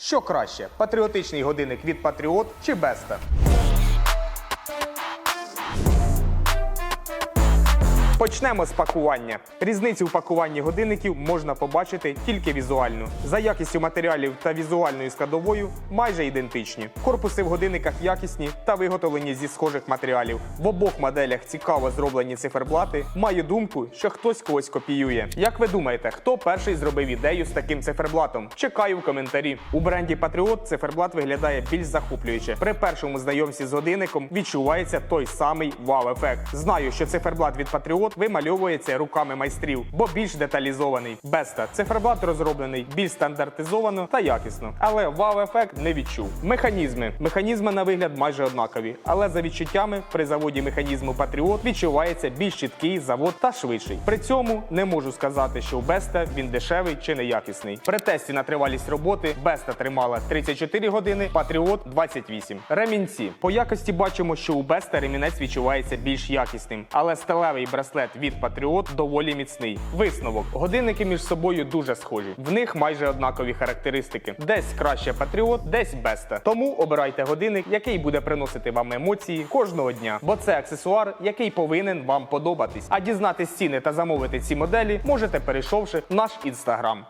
Що краще, патріотичний годинник від Патріот чи Беста? Почнемо з пакування. Різницю в пакуванні годинників можна побачити тільки візуально. За якістю матеріалів та візуальною складовою майже ідентичні. Корпуси в годинниках якісні та виготовлені зі схожих матеріалів. В обох моделях цікаво зроблені циферблати. Маю думку, що хтось когось копіює. Як ви думаєте, хто перший зробив ідею з таким циферблатом? Чекаю в коментарі. У бренді Patriot циферблат виглядає більш захоплююче. При першому знайомстві з годинником відчувається той самий вау-ефект. Знаю, що циферблат від Patriot вимальовується руками майстрів, бо більш деталізований. Беста циферблат розроблений більш стандартизовано та якісно, але вау-ефект не відчув. Механізми. Механізми на вигляд майже однакові, але за відчуттями при заводі механізму Patriot відчувається більш чіткий завод та швидший. При цьому не можу сказати, що у Беста він дешевий чи неякісний. При тесті на тривалість роботи Беста тримала 34 години, Patriot 28. Ремінці. По якості бачимо, що у Беста ремінець відчувається більш якісним, але сталевий браслет від Патріот доволі міцний. Висновок: годинники між собою дуже схожі. В них майже однакові характеристики. Десь краще Патріот, десь Беста. Тому обирайте годинник, який буде приносити вам емоції кожного дня, бо це аксесуар, який повинен вам подобатись. А дізнатись ціни та замовити ці моделі можете перейшовши в наш інстаграм.